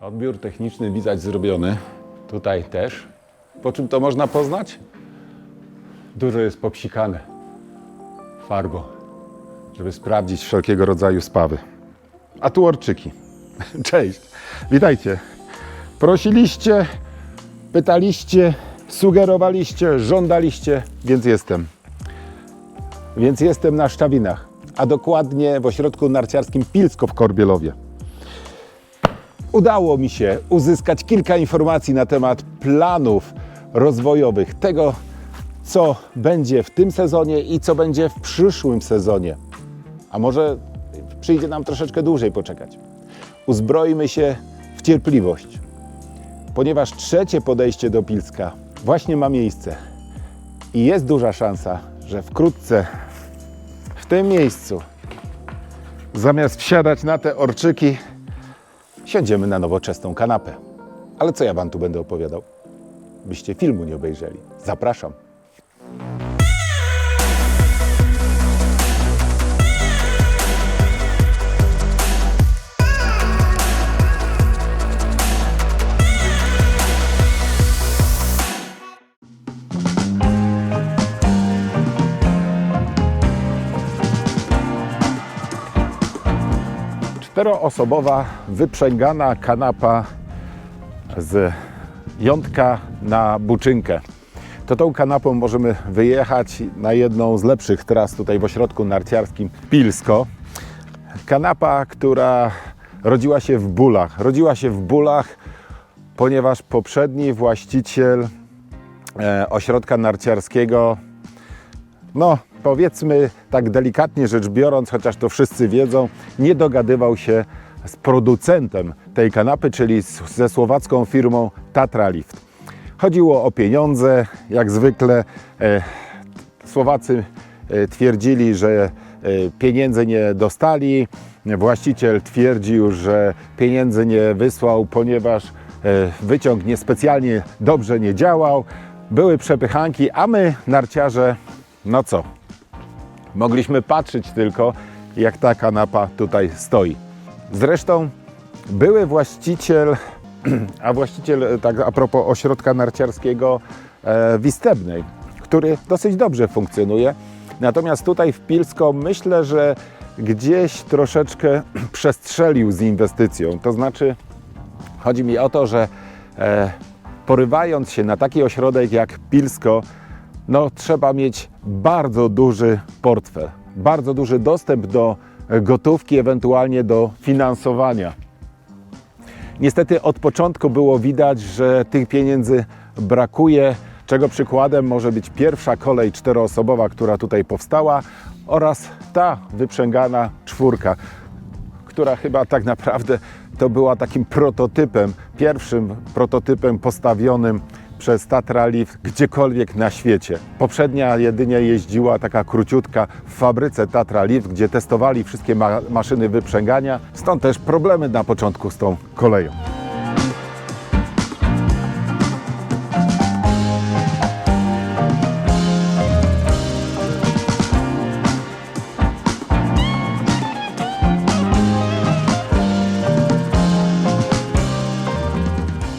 Odbiór techniczny widać zrobiony. Tutaj też. Po czym to można poznać? Dużo jest popsikane farbą, żeby sprawdzić wszelkiego rodzaju spawy. A tu orczyki. Cześć, witajcie. Prosiliście, pytaliście, sugerowaliście, żądaliście, więc jestem. Więc jestem na Szczawinach, a dokładnie w ośrodku narciarskim Pilsko w Korbielowie. Udało mi się uzyskać kilka informacji na temat planów rozwojowych, tego co będzie w tym sezonie i co będzie w przyszłym sezonie. A może przyjdzie nam troszeczkę dłużej poczekać. Uzbrojmy się w cierpliwość, ponieważ trzecie podejście do Pilska właśnie ma miejsce i jest duża szansa, że wkrótce w tym miejscu zamiast wsiadać na te orczyki, siądziemy na nowoczesną kanapę. Ale co ja Wam tu będę opowiadał? Byście filmu nie obejrzeli. Zapraszam. Czteroosobowa, wyprzęgana kanapa z jątka na buczynkę. To tą kanapą możemy wyjechać na jedną z lepszych tras tutaj w ośrodku narciarskim Pilsko. Kanapa, która rodziła się w bólach. Rodziła się w bólach, ponieważ poprzedni właściciel e, ośrodka narciarskiego no powiedzmy tak delikatnie rzecz biorąc, chociaż to wszyscy wiedzą, nie dogadywał się z producentem tej kanapy, czyli z, ze słowacką firmą Tatra Lift. Chodziło o pieniądze, jak zwykle e, Słowacy e, twierdzili, że e, pieniędzy nie dostali, właściciel twierdził, że pieniędzy nie wysłał, ponieważ e, wyciąg niespecjalnie dobrze nie działał. Były przepychanki, a my narciarze no co? Mogliśmy patrzeć tylko, jak ta kanapa tutaj stoi. Zresztą były właściciel, a właściciel, tak a propos ośrodka narciarskiego e, w Istebnej, który dosyć dobrze funkcjonuje. Natomiast tutaj w Pilsko myślę, że gdzieś troszeczkę przestrzelił z inwestycją. To znaczy, chodzi mi o to, że e, porywając się na taki ośrodek jak Pilsko, no, trzeba mieć bardzo duży portfel, bardzo duży dostęp do gotówki, ewentualnie do finansowania. Niestety od początku było widać, że tych pieniędzy brakuje, czego przykładem może być pierwsza kolej czteroosobowa, która tutaj powstała oraz ta wyprzęgana czwórka, która chyba tak naprawdę to była takim prototypem, pierwszym prototypem postawionym przez Tatra Lift gdziekolwiek na świecie. Poprzednia jedynie jeździła taka króciutka w fabryce Tatra Lift, gdzie testowali wszystkie ma maszyny wyprzęgania. Stąd też problemy na początku z tą koleją.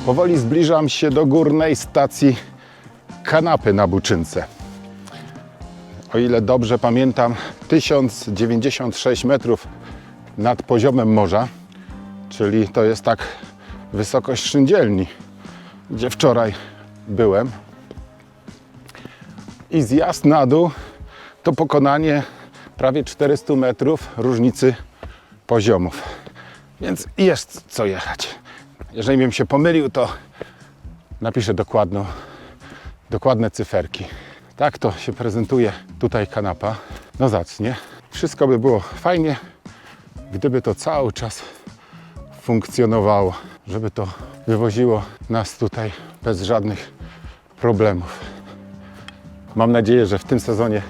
Powoli zbliżam się do górnej stacji kanapy na Buczynce. O ile dobrze pamiętam, 1096 metrów nad poziomem morza, czyli to jest tak wysokość szyndzielni, gdzie wczoraj byłem. I zjazd na dół to pokonanie prawie 400 metrów różnicy poziomów. Więc jest co jechać. Jeżeli bym się pomylił, to napiszę dokładną, dokładne cyferki. Tak to się prezentuje tutaj kanapa. No zacnie. Wszystko by było fajnie, gdyby to cały czas funkcjonowało, żeby to wywoziło nas tutaj bez żadnych problemów. Mam nadzieję, że w tym sezonie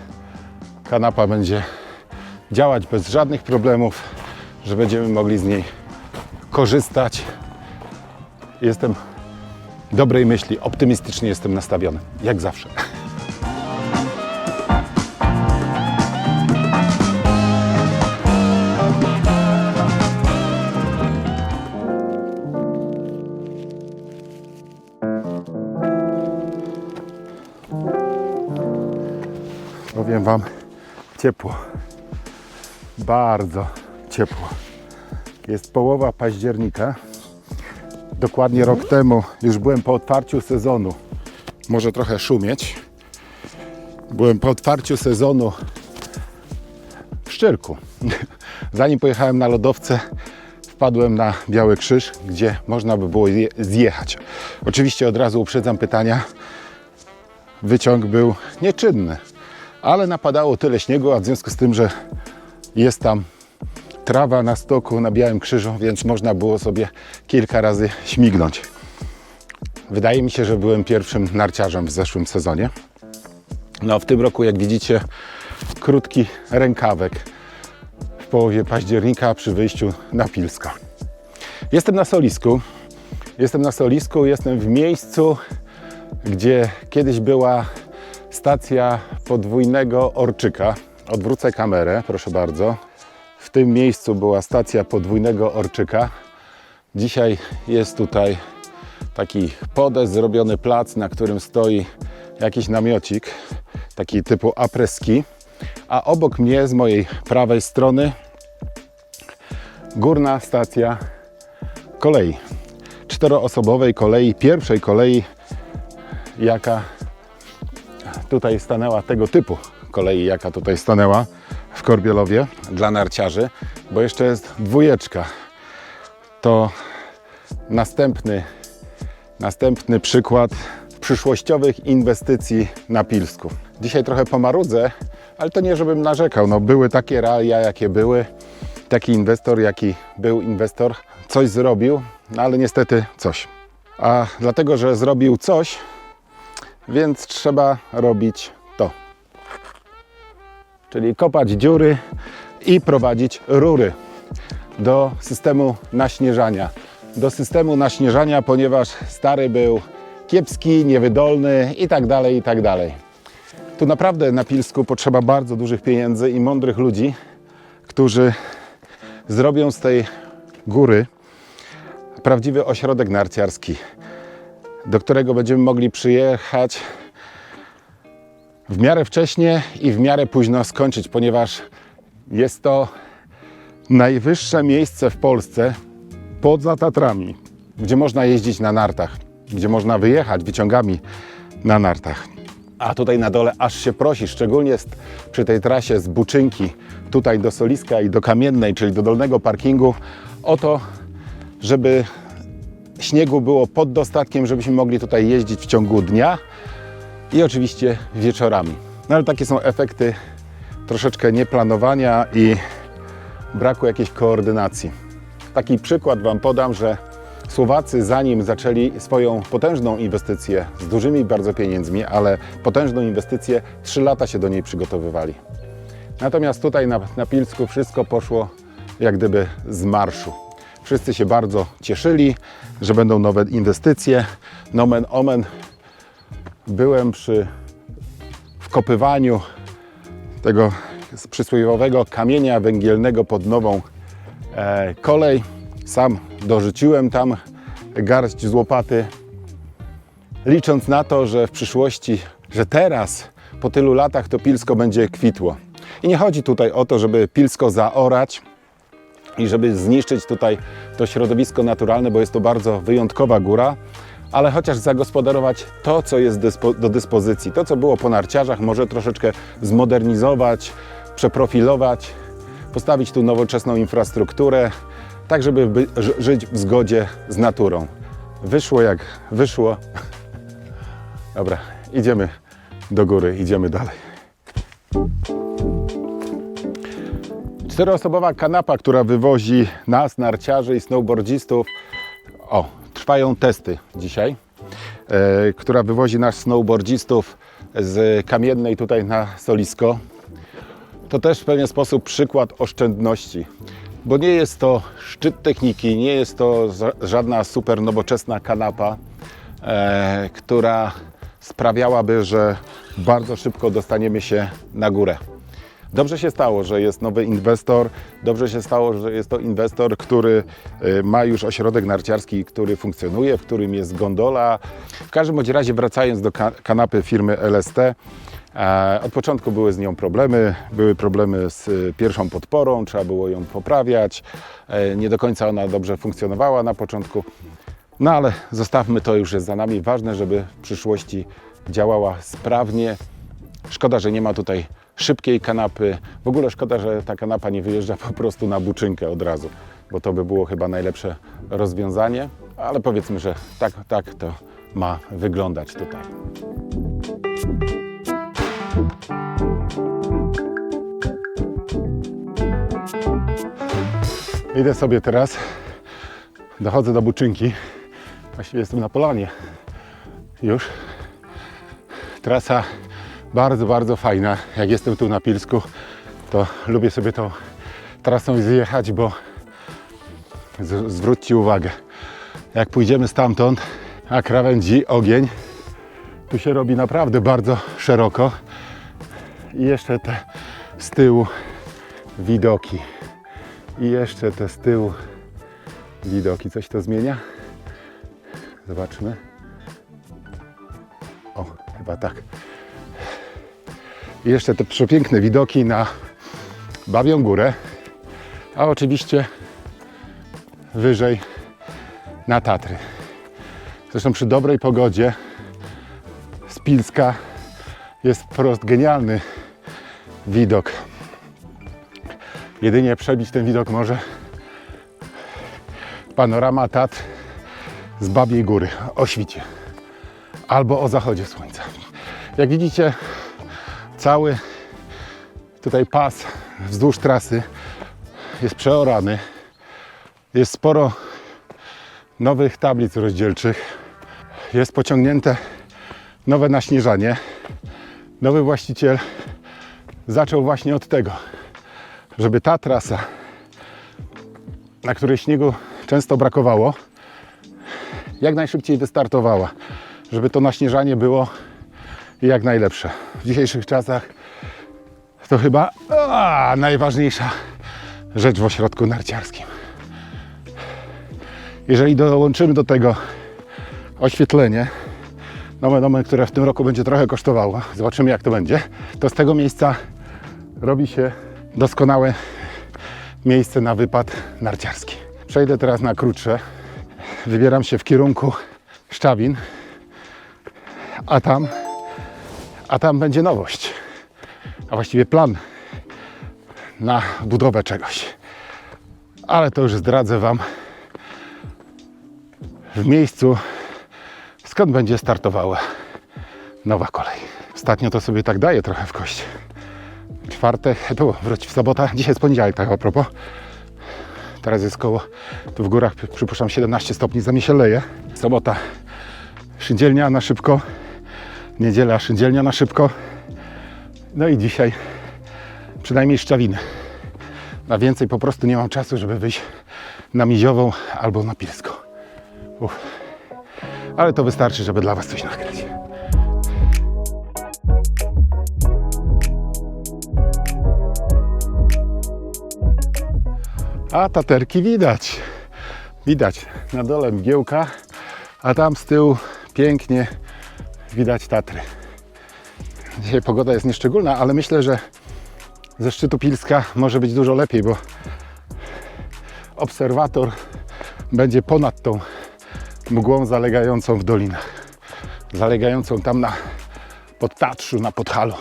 kanapa będzie działać bez żadnych problemów, że będziemy mogli z niej korzystać. Jestem dobrej myśli, optymistycznie jestem nastawiony, jak zawsze. Powiem Wam, ciepło. Bardzo ciepło. Jest połowa października. Dokładnie rok temu już byłem po otwarciu sezonu. Może trochę szumieć. Byłem po otwarciu sezonu w Szczyrku. Zanim pojechałem na lodowce, wpadłem na Biały Krzyż, gdzie można by było je- zjechać. Oczywiście od razu uprzedzam pytania. Wyciąg był nieczynny, ale napadało tyle śniegu, a w związku z tym, że jest tam trawa na stoku na Białym Krzyżu, więc można było sobie kilka razy śmignąć. Wydaje mi się, że byłem pierwszym narciarzem w zeszłym sezonie. No, w tym roku, jak widzicie, krótki rękawek w połowie października przy wyjściu na Pilsko. Jestem na Solisku. Jestem na Solisku, jestem w miejscu, gdzie kiedyś była stacja podwójnego orczyka. Odwrócę kamerę, proszę bardzo. W tym miejscu była stacja podwójnego orczyka. Dzisiaj jest tutaj taki podest, zrobiony plac, na którym stoi jakiś namiocik, taki typu apreski. A obok mnie, z mojej prawej strony, górna stacja kolei. Czteroosobowej kolei, pierwszej kolei, jaka tutaj stanęła, tego typu kolei, jaka tutaj stanęła w Korbielowie dla narciarzy, bo jeszcze jest dwójeczka. To następny, następny przykład przyszłościowych inwestycji na Pilsku. Dzisiaj trochę pomarudzę, ale to nie żebym narzekał. No, były takie realia, jakie były. Taki inwestor, jaki był inwestor, coś zrobił, no ale niestety coś. A dlatego, że zrobił coś, więc trzeba robić. Czyli kopać dziury i prowadzić rury do systemu naśnieżania. Do systemu naśnieżania, ponieważ stary był kiepski, niewydolny i tak dalej, i tak dalej. Tu naprawdę na Pilsku potrzeba bardzo dużych pieniędzy i mądrych ludzi, którzy zrobią z tej góry prawdziwy ośrodek narciarski, do którego będziemy mogli przyjechać w miarę wcześnie i w miarę późno skończyć, ponieważ jest to najwyższe miejsce w Polsce poza Tatrami, gdzie można jeździć na nartach, gdzie można wyjechać wyciągami na nartach. A tutaj na dole aż się prosi, szczególnie przy tej trasie z Buczynki tutaj do Soliska i do Kamiennej, czyli do dolnego parkingu, o to, żeby śniegu było pod dostatkiem, żebyśmy mogli tutaj jeździć w ciągu dnia i oczywiście wieczorami. No ale takie są efekty troszeczkę nieplanowania i braku jakiejś koordynacji. Taki przykład Wam podam, że Słowacy zanim zaczęli swoją potężną inwestycję z dużymi bardzo pieniędzmi, ale potężną inwestycję, 3 lata się do niej przygotowywali. Natomiast tutaj na, na Pilsku wszystko poszło jak gdyby z marszu. Wszyscy się bardzo cieszyli, że będą nowe inwestycje. Nomen omen byłem przy wkopywaniu tego przysłowiowego kamienia węgielnego pod nową e, kolej. Sam dorzuciłem tam garść z łopaty, licząc na to, że w przyszłości, że teraz po tylu latach to Pilsko będzie kwitło. I nie chodzi tutaj o to, żeby Pilsko zaorać, i żeby zniszczyć tutaj to środowisko naturalne, bo jest to bardzo wyjątkowa góra, ale chociaż zagospodarować to, co jest dyspo, do dyspozycji, to, co było po narciarzach, może troszeczkę zmodernizować, przeprofilować, postawić tu nowoczesną infrastrukturę, tak żeby by, ży- żyć w zgodzie z naturą. Wyszło jak wyszło. Dobra, idziemy do góry, idziemy dalej. Czteroosobowa kanapa, która wywozi nas, narciarzy i snowboardzistów. O, trwają testy dzisiaj. E, która wywozi nas, snowboardzistów z Kamiennej tutaj na Solisko. To też w pewien sposób przykład oszczędności, bo nie jest to szczyt techniki, nie jest to żadna super nowoczesna kanapa, e, która sprawiałaby, że bardzo szybko dostaniemy się na górę Dobrze się stało, że jest nowy inwestor. Dobrze się stało, że jest to inwestor, który y, ma już ośrodek narciarski, który funkcjonuje, w którym jest gondola. W każdym bądź razie, wracając do ka- kanapy firmy LST, e, od początku były z nią problemy. Były problemy z y, pierwszą podporą, trzeba było ją poprawiać. E, Nie do końca ona dobrze funkcjonowała na początku. No ale zostawmy to już jest za nami. Ważne, żeby w przyszłości działała sprawnie. Szkoda, że nie ma tutaj szybkiej kanapy. W ogóle szkoda, że ta kanapa nie wyjeżdża po prostu na buczynkę od razu, bo to by było chyba najlepsze rozwiązanie. Ale powiedzmy, że tak, tak to ma wyglądać tutaj. Idę sobie teraz, dochodzę do buczynki. Właściwie jestem na polanie już. Trasa bardzo, bardzo fajna. Jak jestem tu na Pilsku, to lubię sobie tą trasą zjechać, bo z- zwróćcie uwagę, jak pójdziemy stamtąd, a krawędzi ogień, tu się robi naprawdę bardzo szeroko. I jeszcze te z tyłu widoki. I jeszcze te z tyłu widoki. Coś to zmienia? Zobaczmy. O, chyba tak. I jeszcze te przepiękne widoki na Babią Górę, a oczywiście wyżej na Tatry. Zresztą przy dobrej pogodzie z Pilska jest wprost genialny widok. Jedynie przebić ten widok może panorama Tatr z Babiej Góry o świcie albo o zachodzie słońca. Jak widzicie, cały tutaj pas wzdłuż trasy jest przeorany. Jest sporo nowych tablic rozdzielczych. Jest pociągnięte nowe naśnieżanie. Nowy właściciel zaczął właśnie od tego, żeby ta trasa, na której śniegu często brakowało, jak najszybciej wystartowała, żeby to naśnieżanie było jak najlepsze. W dzisiejszych czasach to chyba a, najważniejsza rzecz w ośrodku narciarskim. Jeżeli dołączymy do tego oświetlenie, nowe domy, które w tym roku będzie trochę kosztowało, zobaczymy jak to będzie, to z tego miejsca robi się doskonałe miejsce na wypad narciarski. Przejdę teraz na krótsze. Wybieram się w kierunku Szczawin, a tam, a tam będzie nowość, a właściwie plan na budowę czegoś. Ale to już zdradzę Wam w miejscu, skąd będzie startowała nowa kolej. Ostatnio to sobie tak daje trochę w kość. Czwartek, tu wróć w sobota, dzisiaj jest poniedziałek, tak a propos. Teraz jest koło, tu w górach przypuszczam 17 stopni, za mnie się leje. Sobota, szyndzielnia na szybko. Niedziela, szyndzielnia na szybko. No i dzisiaj przynajmniej szczawiny. Na więcej po prostu nie mam czasu, żeby wyjść na Miziową albo na Pilsko. Uff. Ale to wystarczy, żeby dla Was coś nagrać. A taterki widać. Widać na dole mgiełka, a tam z tyłu pięknie widać Tatry. Dzisiaj pogoda jest nieszczególna, ale myślę, że ze szczytu Pilska może być dużo lepiej, bo obserwator będzie ponad tą mgłą zalegającą w dolinach. Zalegającą tam na Podtatrzu, na Podhalu.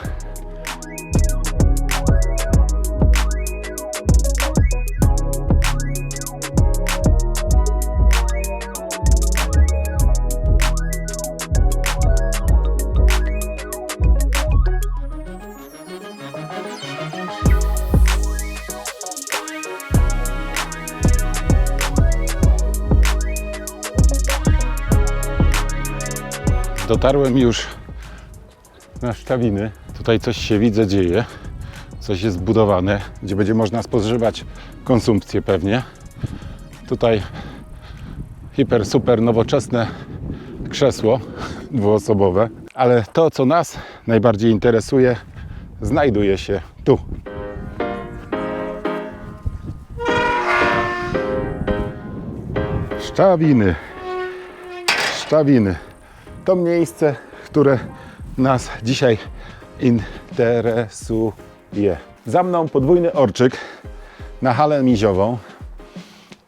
Dotarłem już na Szczawiny. Tutaj coś się widzę dzieje. Coś jest zbudowane, gdzie będzie można spożywać konsumpcję pewnie. Tutaj hiper, super nowoczesne krzesło dwuosobowe. Ale to, co nas najbardziej interesuje, znajduje się tu. Szczawiny. Szczawiny. To miejsce, które nas dzisiaj interesuje. Za mną podwójny orczyk na halę miziową.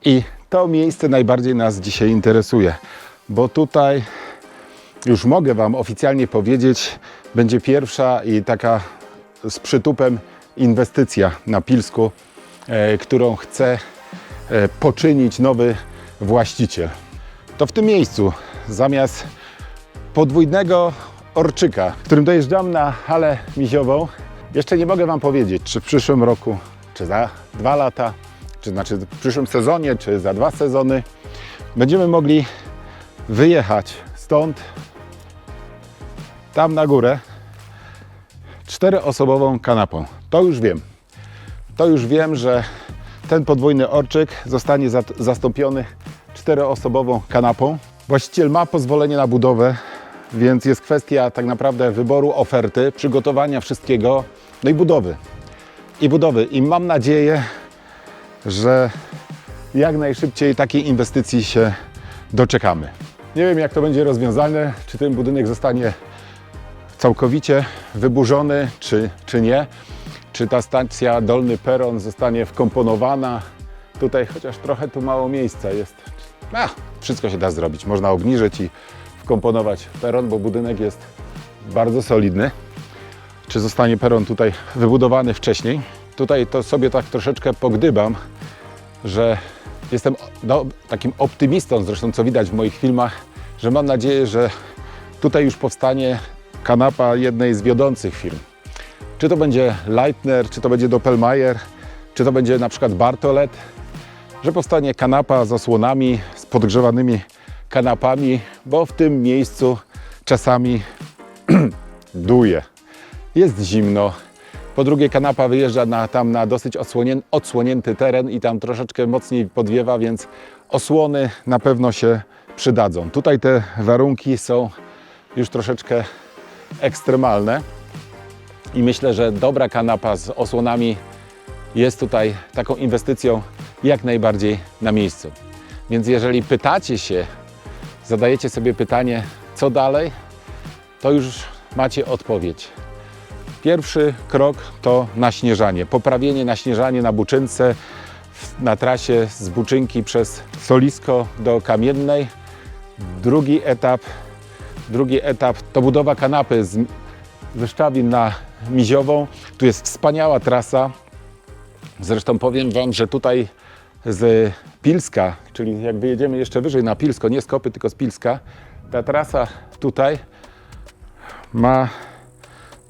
I to miejsce najbardziej nas dzisiaj interesuje, bo tutaj już mogę Wam oficjalnie powiedzieć, będzie pierwsza i taka z przytupem inwestycja na Pilsku, e, którą chce e, poczynić nowy właściciel. To w tym miejscu zamiast podwójnego orczyka, którym dojeżdżam na halę miziową, jeszcze nie mogę Wam powiedzieć, czy w przyszłym roku, czy za dwa lata, czy znaczy w przyszłym sezonie, czy za dwa sezony, będziemy mogli wyjechać stąd tam na górę czteroosobową kanapą. To już wiem. To już wiem, że ten podwójny orczyk zostanie za- zastąpiony czteroosobową kanapą. Właściciel ma pozwolenie na budowę, więc jest kwestia tak naprawdę wyboru oferty, przygotowania wszystkiego, no i budowy. I budowy. I mam nadzieję, że jak najszybciej takiej inwestycji się doczekamy. Nie wiem, jak to będzie rozwiązane, czy ten budynek zostanie całkowicie wyburzony, czy, czy nie. Czy ta stacja Dolny Peron zostanie wkomponowana. Tutaj chociaż trochę tu mało miejsca jest. A, wszystko się da zrobić. Można obniżyć i wkomponować peron, bo budynek jest bardzo solidny. Czy zostanie peron tutaj wybudowany wcześniej? Tutaj to sobie tak troszeczkę pogdybam, że jestem no, takim optymistą, zresztą co widać w moich filmach, że mam nadzieję, że tutaj już powstanie kanapa jednej z wiodących firm. Czy to będzie Leitner, czy to będzie Doppelmayr, czy to będzie na przykład Bartolet, że powstanie kanapa z osłonami, z podgrzewanymi kanapami, bo w tym miejscu czasami duje. Jest zimno. Po drugie, kanapa wyjeżdża na, tam na dosyć odsłonien, odsłonięty teren i tam troszeczkę mocniej podwiewa, więc osłony na pewno się przydadzą. Tutaj te warunki są już troszeczkę ekstremalne i myślę, że dobra kanapa z osłonami jest tutaj taką inwestycją jak najbardziej na miejscu. Więc jeżeli pytacie się, zadajecie sobie pytanie, co dalej, to już macie odpowiedź. Pierwszy krok to naśnieżanie, poprawienie naśnieżanie na Buczynce na trasie z Buczynki przez Solisko do Kamiennej. Drugi etap, drugi etap to budowa kanapy z Wyszczawin na Miziową. Tu jest wspaniała trasa. Zresztą powiem Wam, że tutaj z Pilska, czyli jak wyjedziemy jeszcze wyżej na Pilsko, nie z Kopy, tylko z Pilska, ta trasa tutaj ma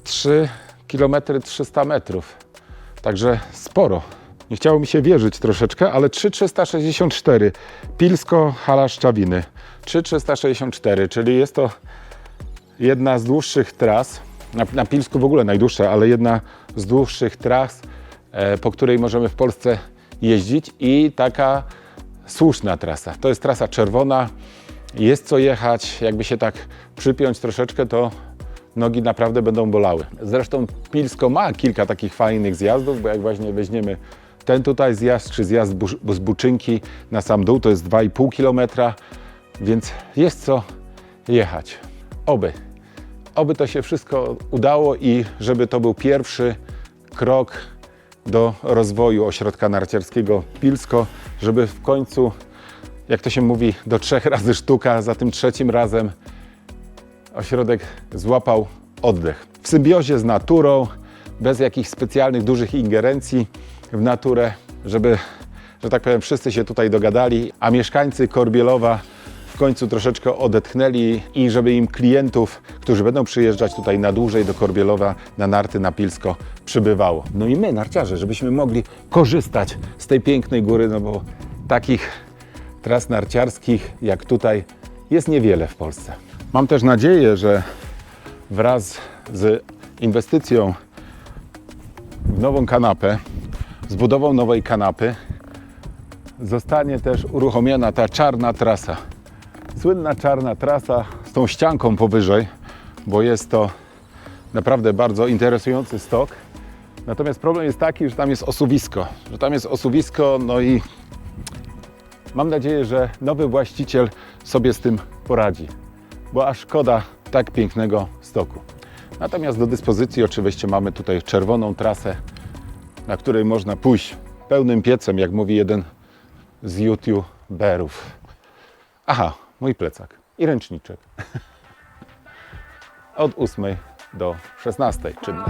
3 km 300 metrów. Także sporo. Nie chciało mi się wierzyć troszeczkę, ale 3,364 Pilsko Hala Szczawiny. 3,364, czyli jest to jedna z dłuższych tras. Na, na Pilsku w ogóle najdłuższa, ale jedna z dłuższych tras, e, po której możemy w Polsce jeździć i taka słuszna trasa. To jest trasa czerwona, jest co jechać. Jakby się tak przypiąć troszeczkę, to nogi naprawdę będą bolały. Zresztą Pilsko ma kilka takich fajnych zjazdów, bo jak właśnie weźmiemy ten tutaj zjazd, czy zjazd z Buczynki na sam dół, to jest 2,5 km, więc jest co jechać. Oby. Oby to się wszystko udało i żeby to był pierwszy krok do rozwoju ośrodka narciarskiego Pilsko, żeby w końcu, jak to się mówi, do trzech razy sztuka, za tym trzecim razem ośrodek złapał oddech. W symbiozie z naturą, bez jakichś specjalnych, dużych ingerencji w naturę, żeby, że tak powiem, wszyscy się tutaj dogadali, a mieszkańcy Korbielowa końcu troszeczkę odetchnęli i żeby im klientów, którzy będą przyjeżdżać tutaj na dłużej do Korbielowa, na narty, na Pilsko, przybywało. No i my, narciarze, żebyśmy mogli korzystać z tej pięknej góry, no bo takich tras narciarskich jak tutaj jest niewiele w Polsce. Mam też nadzieję, że wraz z inwestycją w nową kanapę, z budową nowej kanapy, zostanie też uruchomiona ta czarna trasa. Słynna czarna trasa z tą ścianką powyżej, bo jest to naprawdę bardzo interesujący stok. Natomiast problem jest taki, że tam jest osuwisko, że tam jest osuwisko, no i Mam nadzieję, że nowy właściciel sobie z tym poradzi, bo aż szkoda tak pięknego stoku. Natomiast do dyspozycji oczywiście mamy tutaj czerwoną trasę, na której można pójść pełnym piecem, jak mówi jeden z youtuberów. Aha, mój plecak i ręczniczek. Od 8 do 16 czynny.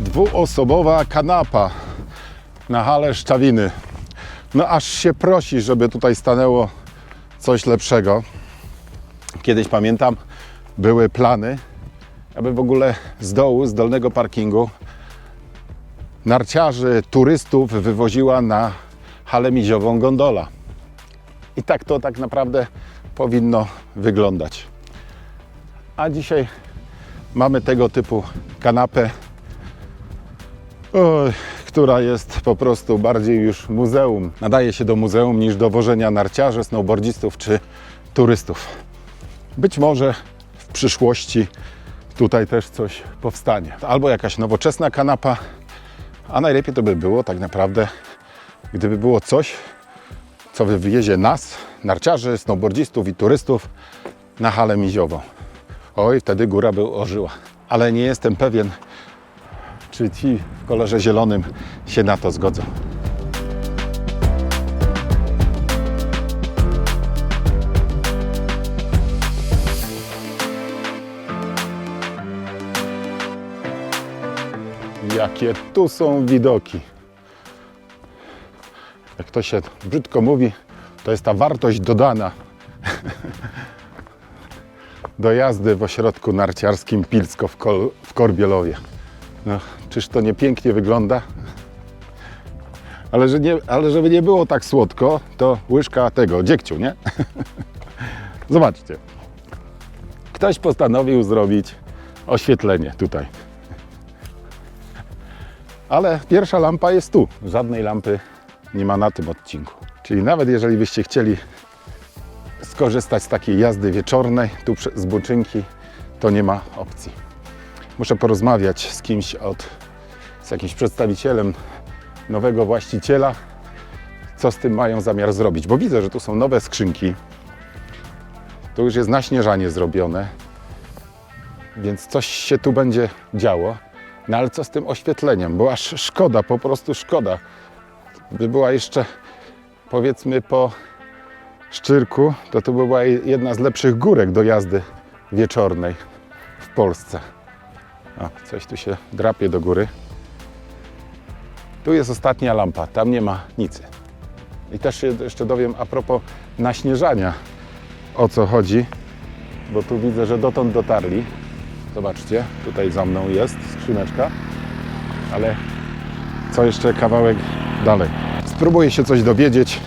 Dwuosobowa kanapa na hale Szczawiny. No aż się prosi, żeby tutaj stanęło coś lepszego. Kiedyś pamiętam, były plany, aby w ogóle z dołu, z dolnego parkingu narciarzy, turystów wywoziła na halę miziową gondola. I tak to tak naprawdę powinno wyglądać. A dzisiaj mamy tego typu kanapę, która jest po prostu bardziej już muzeum. Nadaje się do muzeum niż do wożenia narciarzy, snowboardzistów czy turystów. Być może w przyszłości tutaj też coś powstanie. Albo jakaś nowoczesna kanapa, a najlepiej to by było tak naprawdę, gdyby było coś, co wywiezie nas, narciarzy, snowboardzistów i turystów na halę miziową. Oj, wtedy góra by ożyła. Ale nie jestem pewien, czy ci w kolorze zielonym się na to zgodzą. Jakie tu są widoki. Jak to się brzydko mówi, to jest ta wartość dodana do jazdy w ośrodku narciarskim Pilsko w, Kol- w Korbielowie. No, czyż to nie pięknie wygląda? Ale, że nie, ale żeby nie było tak słodko, to łyżka tego, dziegciu, nie? Zobaczcie. Ktoś postanowił zrobić oświetlenie tutaj. Ale pierwsza lampa jest tu. Żadnej lampy nie ma na tym odcinku. Czyli nawet jeżeli byście chcieli skorzystać z takiej jazdy wieczornej, tu z Buczynki, to nie ma opcji. Muszę porozmawiać z kimś od, z jakimś przedstawicielem nowego właściciela, co z tym mają zamiar zrobić, bo widzę, że tu są nowe skrzynki, tu już jest naśnieżanie zrobione, więc coś się tu będzie działo. No ale co z tym oświetleniem? Aż szkoda, po prostu szkoda. By była jeszcze, powiedzmy, po Szczyrku, to to by była jedna z lepszych górek do jazdy wieczornej w Polsce. O, coś tu się drapie do góry. Tu jest ostatnia lampa, tam nie ma nic. I też się jeszcze dowiem a propos naśnieżania, o co chodzi, bo tu widzę, że dotąd dotarli. Zobaczcie, tutaj za mną jest skrzyneczka, ale co jeszcze kawałek dalej. Spróbuję się coś dowiedzieć,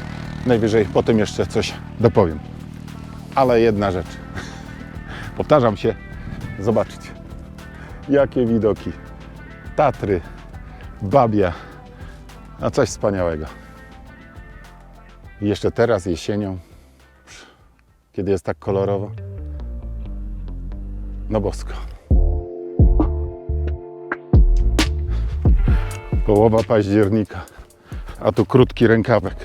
najwyżej potem jeszcze coś dopowiem. Ale jedna rzecz. Powtarzam się, zobaczcie, jakie widoki. Tatry, Babia, a coś wspaniałego. I jeszcze teraz jesienią, kiedy jest tak kolorowo, no bosko. Połowa października, a tu krótki rękawek.